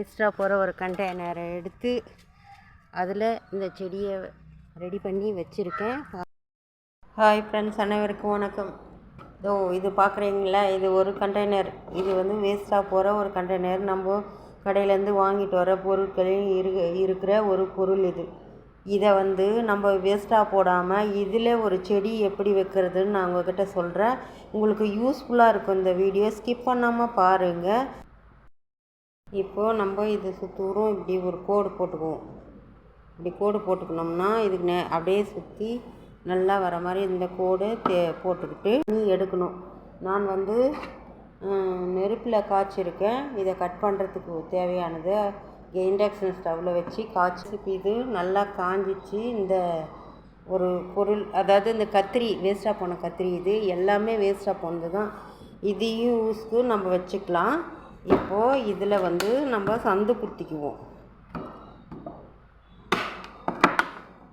வேஸ்ட்டாக போகிற ஒரு கண்டெய்னரை எடுத்து அதில் இந்த செடியை ரெடி பண்ணி வச்சுருக்கேன். ஹாய் ஃப்ரெண்ட்ஸ் அனைவருக்கும் வணக்கம். இதோ இது பார்க்குறீங்களா? இது ஒரு கண்டெய்னர் இது வந்து வேஸ்ட்டாக போகிற ஒரு கண்டெய்னர் நம்ம கடையிலேருந்து வாங்கிட்டு வர பொருட்களில் இரு இருக்கிற ஒரு பொருள் இது. இதை வந்து நம்ம வேஸ்ட்டாக போடாமல் இதில் ஒரு செடி எப்படி வைக்கிறதுன்னு நான் உங்ககிட்ட சொல்கிறேன். உங்களுக்கு யூஸ்ஃபுல்லாக இருக்கும் இந்த வீடியோ ஸ்கிப் பண்ணாமல் பாருங்கள் இப்போது நம்ம இது சுத்தூரம் இப்படி ஒரு கோடு போட்டுக்குவோம். இப்படி கோடு போட்டுக்கணும்னா இதுக்கு நே அப்படியே சுற்றி நல்லா வர மாதிரி இந்த கோடு தே போட்டுக்கிட்டு நீ எடுக்கணும். நான் வந்து நெருப்பில் காய்ச்சிருக்கேன். இதை கட் பண்ணுறதுக்கு தேவையானது இண்டக்ஷன் ஸ்டவ்வில் வச்சு காய்ச்சி இது நல்லா காஞ்சிச்சு. இந்த ஒரு பொருள் அதாவது இந்த கத்திரி வேஸ்ட்டாக போன கத்திரி இது எல்லாமே வேஸ்ட்டாக போனது தான் இதையும் யூஸ்க்கு நம்ம வச்சுக்கலாம். இப்போது இதில் வந்து நம்ம சந்து குத்திக்குவோம்.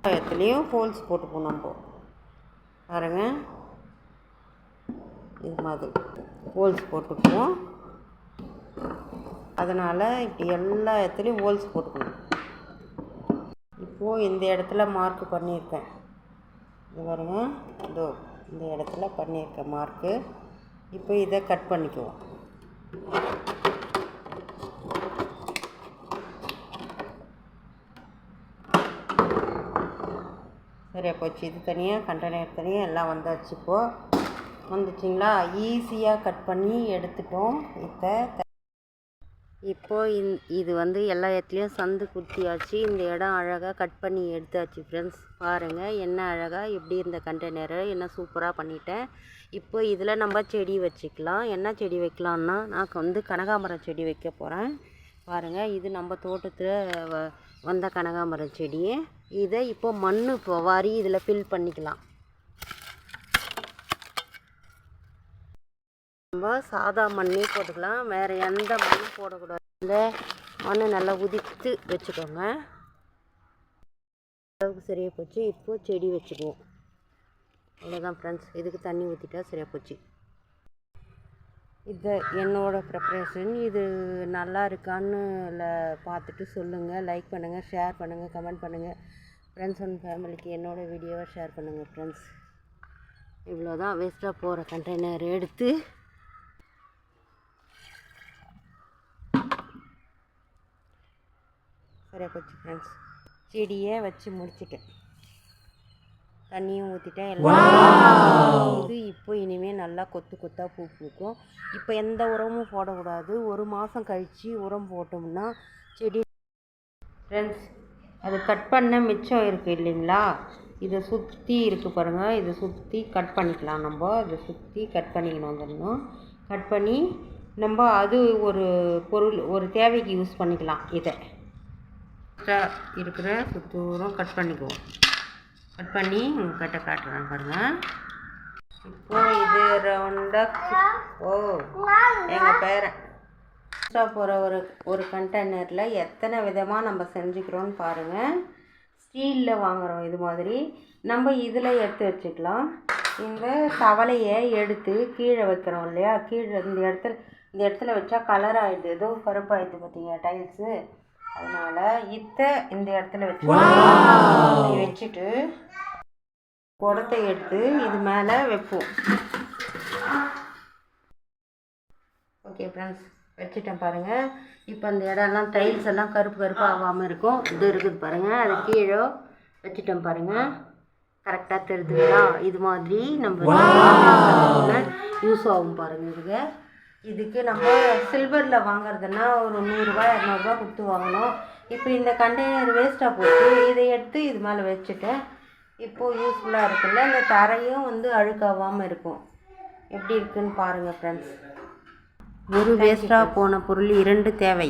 வெங்காயத்துலேயும் ஹோல்ஸ் போட்டுப்போம் நம்ம. பாருங்க. இது மாதிரி ஹோல்ஸ் போட்டுக்குவோம். அதனால் இப்படி எல்லா இடத்துலையும் ஹோல்ஸ் போட்டுக்கணும். இப்போது இந்த இடத்துல மார்க் பண்ணியிருக்கேன். இது பாருங்க. இதோ இந்த இடத்துல பண்ணியிருக்கேன் மார்க்கு இப்போ இதை கட் பண்ணிக்குவோம். சரியாக போச்சு இது தனியாக கண்டெய்னர் தனியாக எல்லாம் வந்தாச்சு இப்போது வந்துச்சிங்களா? ஈஸியாக கட் பண்ணி எடுத்துட்டோம். இப்போ இப்போது இந் இது வந்து எல்லா இடத்துலையும் சந்து குத்தியாச்சு. இந்த இடம் அழகாக கட் பண்ணி எடுத்தாச்சு ஃப்ரெண்ட்ஸ் பாருங்கள் என்ன அழகாக எப்படி இருந்த கண்டெய்னரை என்ன சூப்பராக பண்ணிட்டேன். இப்போ இதில் நம்ம செடி வச்சுக்கலாம். என்ன செடி வைக்கலான்னா நான் வந்து கனகாமரம் செடி வைக்க போகிறேன் பாருங்கள் இது நம்ம தோட்டத்தில் வ வந்த கனகாமரம் செடி. இதை இப்போ மண் இப்போ வாரி இதில் ஃபில் பண்ணிக்கலாம். நம்ம சாதா மண்ணே போட்டுக்கலாம். வேறு எந்த மண்ணும் போடக்கூடாது. இந்த மண் நல்லா உதித்து வச்சுக்கோங்க. அளவுக்கு சரியாக போச்சு. இப்போது செடி வச்சுக்குவோம். அவ்வளோதான் ஃப்ரெண்ட்ஸ் இதுக்கு தண்ணி ஊற்றிட்டா சரியாக போச்சு. இது என்னோட ப்ரிப்ரேஷன் இது நல்லா இருக்கான்னு இல்லை பார்த்துட்டு சொல்லுங்கள் லைக் பண்ணுங்கள் ஷேர் பண்ணுங்கள் கமெண்ட் பண்ணுங்கள் ஃப்ரெண்ட்ஸ் அண்ட் ஃபேமிலிக்கு என்னோடய வீடியோவை ஷேர் பண்ணுங்கள் ஃப்ரெண்ட்ஸ் இவ்வளோ தான் வேஸ்ட்டாக போகிற கண்டெய்னர் எடுத்து. சரியாக போச்சு ஃப்ரெண்ட்ஸ் செடியை வச்சு முடிச்சிட்டேன். தண்ணியும் ஊற்றிட்டேன் எல்லாம் இது இப்போ இனிமேல் நல்லா கொத்து கொத்தாக பூ பூக்கும். இப்போ எந்த உரமும் போடக்கூடாது. ஒரு மாதம் கழித்து உரம் போட்டோம்னா செடி ஃப்ரெண்ட்ஸ் அது கட் பண்ண மிச்சம் இருக்குது இல்லைங்களா? இதை சுற்றி இருக்குது பாருங்கள் இதை சுற்றி கட் பண்ணிக்கலாம் நம்ம. இதை சுற்றி கட் பண்ணிக்கணும் வந்துடணும் கட் பண்ணி நம்ம அது ஒரு பொருள் ஒரு தேவைக்கு யூஸ் பண்ணிக்கலாம் இதை. இருக்கிற சுத்தூரம் கட் பண்ணிக்குவோம். கட் பண்ணி உங்ககிட்ட காட்டுறேன் பாருங்கள் இப்போ இது ரவுண்டாக ஓ எங்கள் பேரன். எக்ஸ்ட்ரா போகிற ஒரு ஒரு கண்டெய்னரில் எத்தனை விதமாக நம்ம செஞ்சுக்கிறோன்னு பாருங்கள் ஸ்டீலில் வாங்குகிறோம் இது மாதிரி. நம்ம இதில் எடுத்து வச்சுக்கலாம். இந்த தவளையை எடுத்து கீழே வைக்கிறோம் இல்லையா? கீழே இந்த இடத்துல இந்த இடத்துல வச்சா கலர் ஆகிடுது ஏதோ கருப்பாகிடுது பார்த்தீங்க டைல்ஸு அதனால் இத்தை இந்த இடத்துல வச்சு வச்சுட்டு குடத்தை எடுத்து இது மேலே வைப்போம். ஓகே ஃப்ரெண்ட்ஸ் வச்சுட்டேன் பாருங்கள் இப்போ அந்த இடம்லாம் டைல்ஸ் எல்லாம் கருப்பு கருப்பாக ஆகாமல் இருக்கும். இது இருக்குது பாருங்கள் அது கீழே வச்சுட்டேன் பாருங்கள் கரெக்டாக தெரியுதுங்களா? இது மாதிரி நம்ம யூஸ் ஆகும் பாருங்கள் இதுக்கு. இதுக்கு நம்ம சில்வரில் வாங்குறதுன்னா ஒரு நூறுரூவா இரநூறுபா கொடுத்து வாங்கணும். இப்போ இந்த கண்டெய்னர் வேஸ்ட்டாக போட்டு இதை எடுத்து இது மேலே வச்சுட்டேன் இப்போது யூஸ்ஃபுல்லாக இருக்குல்ல இந்த தரையும் வந்து அழுக்காகாமல் இருக்கும். எப்படி இருக்குன்னு பாருங்கள் ஃப்ரெண்ட்ஸ் ஒரு வேஸ்ட்டாக போன பொருள் இரண்டு தேவை.